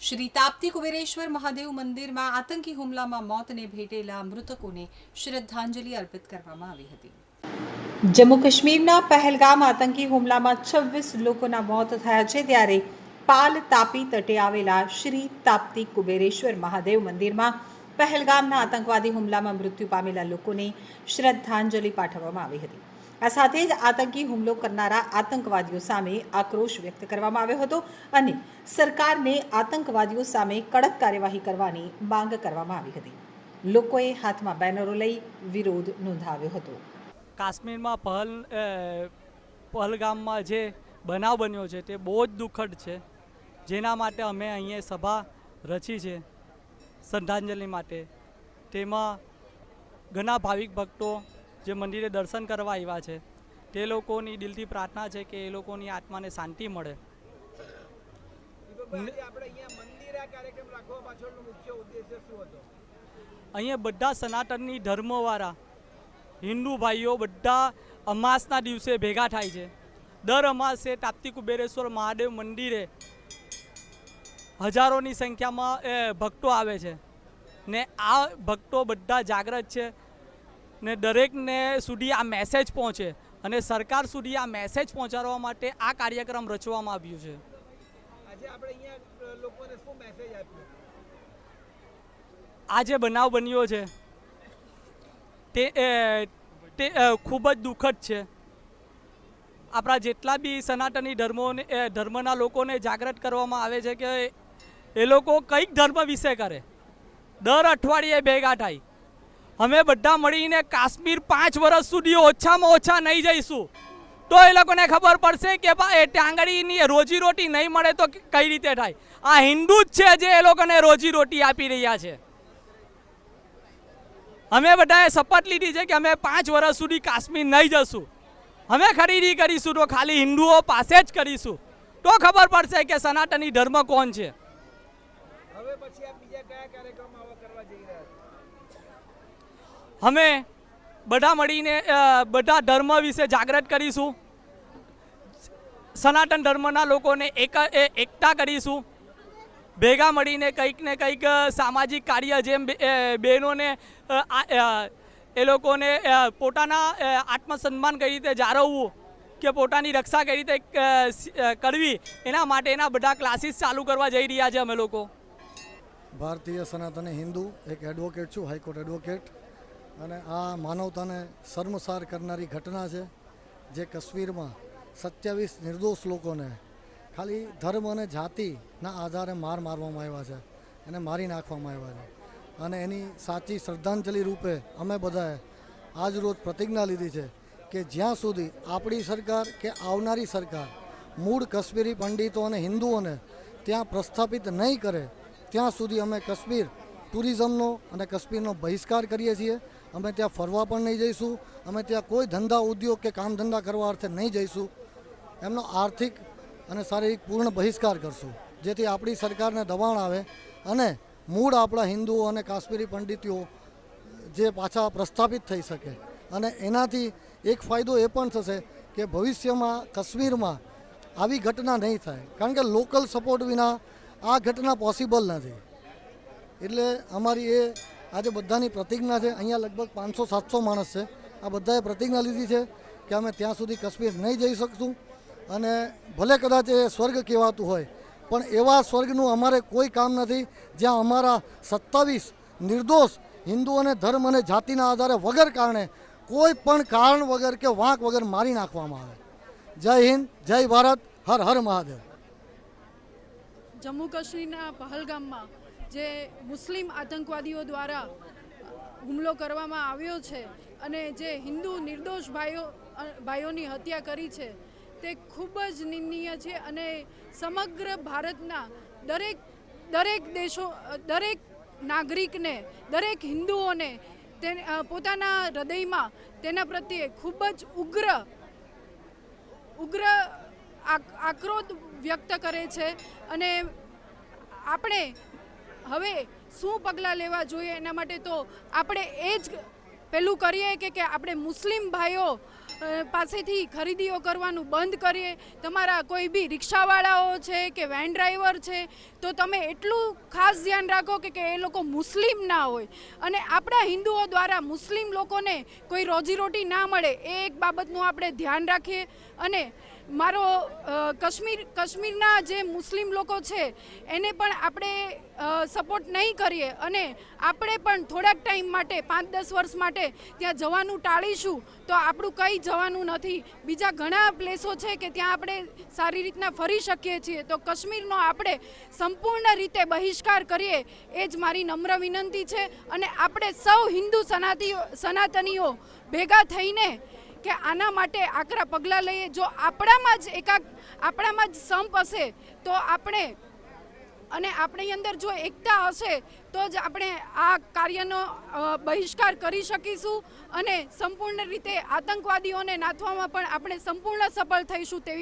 શ્રી તાપ્તી કુબેરેશ્વર મહાદેવ મંદિરમાં આતંકી હુમલામાં મોતને ભેટેલા મૃતકોને શ્રદ્ધાંજલિ અર્પિત કરવામાં આવી હતી. જમ્મુ કાશ્મીરના પહેલગામ આતંકી હુમલામાં છવ્વીસ લોકોના મોત થયા છે ત્યારે પાલ તાપી તટે આવેલા શ્રી તાપ્તી કુબેરેશ્વર મહાદેવ મંદિરમાં પહેલગામના આતંકવાદી હુમલામાં મૃત્યુ પામેલા લોકોને શ્રદ્ધાંજલિ પાઠવવામાં આવી હતી. આ સાથે જ આતંકી હુમલો કરનારા આતંકવાદીઓ સામે આક્રોશ વ્યક્ત કરવામાં આવ્યો હતો અને સરકારને આતંકવાદીઓ સામે કડક કાર્યવાહી કરવાની માંગ કરવામાં આવી હતી. લોકોએ હાથમાં બેનરો લઈ વિરોધ નોંધાવ્યો હતો. કાશ્મીરમાં પહલ પહલગામમાં જે બનાવ બન્યો છે તે બહુ જ દુઃખદ છે. જેના માટે અમે અહીંયા સભા રચી છે શ્રદ્ધાંજલિ માટે. તેમાં ઘણા ભાવિક ભક્તો જે મંદિરે દર્શન કરવા આવ્યા છે તે લોકોની દિલથી પ્રાર્થના છે કે એ લોકોની આત્માને શાંતિ મળે. આપણે અહીંયા બધા સનાતનની ધર્મવાળા હિન્દુ ભાઈઓ બધા અમાસના દિવસે ભેગા થાય છે. દર અમાસે તાપ્તી કુબેરેશ્વર મહાદેવ મંદિરે હજારોની સંખ્યામાં એ, ભક્તો આવે છે. ને આ ભક્તો બધા જાગૃત છે. ને દરેકને સુધી આ મેસેજ પહોંચે અને સરકાર સુધી આ મેસેજ પહોંચાડવા માટે આ કાર્યક્રમ રચવામાં આવ્યું છે. આજે આપણે અહીંયા શું મેસેજ આપ્યો? આ જે બનાવ બન્યો છે તે તે ખૂબ જ દુઃખદ છે. આપણા જેટલા બી સનાતની ધર્મોને ધર્મના લોકોને જાગૃત કરવામાં આવે છે કે એ લોકો કંઈક ધર્મ વિશે કરે. દર અઠવાડિયે ભેગા થાય અમે બધા મળીને કાશ્મીર પાંચ વર્ષ સુધી ઓછામાં ઓછા નહીં જઈશું. તો એ લોકોને ખબર પડશે કે ભાઈ ટાંગડીની રોજીરોટી નહીં મળે તો કઈ રીતે થાય? આ હિન્દુ જ છે જે એ લોકોને રોજીરોટી આપી રહ્યા છે. અમે બધાએ શપથ લીધી છે કે અમે પાંચ વર્ષ સુધી કાશ્મીર નહીં જશું. અમે ખરીદી કરીશું તો ખાલી હિન્દુઓ પાસે જ કરીશું. તો ખબર પડશે કે સનાતની ધર્મ કોણ છે. હવે પછી આપ બીજા કયા કાર્યક્રમ આવા કરવા જઈ રહ્યા છો? અમે બધા મળીને બધા ધર્મ વિશે જાગૃત કરીશું. સનાતન ધર્મના લોકોને એક એકતા કરીશું. ભેગા મળીને કંઈક ને કંઈક સામાજિક કાર્ય જેમ બહેનોને એ લોકોને પોતાના આત્મસન્માન કઈ રીતે જાળવવું કે પોતાની રક્ષા કઈ રીતે કરવી, એના માટેના બધા ક્લાસીસ ચાલુ કરવા જઈ રહ્યા છે અમે લોકો. ભારતીય સનાતન હિન્દુ, એક એડવોકેટ છું હાઈકોર્ટ એડવોકેટ અને આ માનવતાને શર્મસાર કરનારી ઘટના છે જે કશ્મીરમાં સત્યાવીસ નિર્દોષ લોકોને ખાલી ધર્મ અને જાતિના આધારે માર મારવામાં આવ્યા છે એને મારી નાખવામાં આવ્યા છે. અને એની સાચી શ્રદ્ધાંજલિ રૂપે અમે બધાએ આજ રોજ પ્રતિજ્ઞા લીધી છે કે જ્યાં સુધી આપણી સરકાર કે આવનારી સરકાર મૂળ કાશ્મીરી પંડિતો અને હિન્દુઓને ત્યાં પ્રસ્થાપિત નહીં કરે, ત્યાં સુધી અમે કશ્મીર ટુરિઝમનો અને કશ્મીરનો બહિષ્કાર કરીએ છીએ અમે ત્યાં ફરવા પણ નહીં જઈશું. અમે ત્યાં કોઈ ધંધા ઉદ્યોગ કે કામ ધંધા કરવા અર્થે નહીં જઈશું. એમનો આર્થિક અને શારીરિક પૂર્ણ બહિષ્કાર કરશું, જેથી આપણી સરકારને દબાણ આવે અને મૂળ આપણા હિન્દુઓ અને કાશ્મીરી પંડિતીઓ જે પાછા પ્રસ્થાપિત થઈ શકે. અને એનાથી એક ફાયદો એ પણ થશે કે ભવિષ્યમાં કાશ્મીરમાં આવી ઘટના નહીં થાય. કારણ કે લોકલ સપોર્ટ વિના આ ઘટના પોસિબલ નથી. એટલે અમારી એ આજે બધાની પ્રતિજ્ઞા છે. અહીંયા લગભગ પાંચસો, સાતસો માણસ છે. આ બધાએ પ્રતિજ્ઞા લીધી છે કે અમે ત્યાં સુધી કાશ્મીર નહીં જઈ શકશું. અને ભલે કદાચ એ સ્વર્ગ કહેવાતું હોય, પણ એવા સ્વર્ગનું અમારે કોઈ કામ નથી. જ્યાં અમારા સત્તાવીસ નિર્દોષ હિન્દુ અને ધર્મ અને જાતિના આધારે વગર કારણે કોઈ પણ કારણ વગર કે વાંક વગર મારી નાખવામાં આવે. જય હિન્દ, જય ભારત, હર હર મહાદેવ. જમ્મુ કાશ્મીરના પહલગામમાં જે મુસ્લિમ આતંકવાદીઓ દ્વારા હુમલો કરવામાં આવ્યો છે અને જે હિન્દુ નિર્દોષ ભાઈઓ ભાઈઓની હત્યા કરી છે, તે ખૂબ જ નિંદનીય છે અને સમગ્ર ભારતના દરેક દરેક દેશો દરેક નાગરિકને, દરેક હિન્દુઓને તે પોતાના હૃદયમાં તેના પ્રત્યે ખૂબ જ ઉગ્ર ઉગ્ર આક- આક્રોધ વ્યક્ત કરે છે અને આપણે હવે શું પગલાં લેવા જોઈએ એના માટે તો આપણે એ જ પેલું કરીએ કે કે આપણે મુસ્લિમ ભાઈઓ પાસેથી ખરીદીઓ કરવાનું બંધ કરીએ. તમારા કોઈ બી રિક્ષાવાળાઓ છે કે વેન ડ્રાઈવર છે, તો તમે એટલું ખાસ ધ્યાન રાખો કે કે એ લોકો મુસ્લિમ ના હોય. અને આપણા હિન્દુઓ દ્વારા મુસ્લિમ લોકોને કોઈ રોજીરોટી ના મળે, એ એક બાબતનું આપણે ધ્યાન રાખીએ. અને મારો કાશ્મીર, કાશ્મીરના જે મુસ્લિમ લોકો છે, એને પણ આપણે સપોર્ટ નહીં કરીએ અને આપણે પણ થોડાક ટાઈમ માટે પાંચ દસ વર્ષ માટે ત્યાં જવાનું ટાળીશું, તો આપણું કંઈ જવાનું નથી. બીજા ઘણા પ્લેસો છે કે ત્યાં આપણે સારી રીતના ફરી શકીએ છીએ. તો કાશ્મીરનો આપણે સંપૂર્ણ રીતે બહિષ્કાર કરીએ, એ જ મારી નમ્ર વિનંતી છે. અને આપણે સૌ હિન્દુ સનાતીઓ, સનાતનીઓ ભેગા થઈને કે આના માટે આકરા પગલાં લઈએ. જો આપણામાં જ એકાક, આપણામાં જ સંપ હશે, તો આપણે, અને આપણી અંદર જો એકતા હશે, તો જ આપણે આ કાર્યનો બહિષ્કાર કરી શકીશું અને સંપૂર્ણ રીતે આતંકવાદીઓને નાથવામાં પણ આપણે સંપૂર્ણ સફળ થઈશું તેવી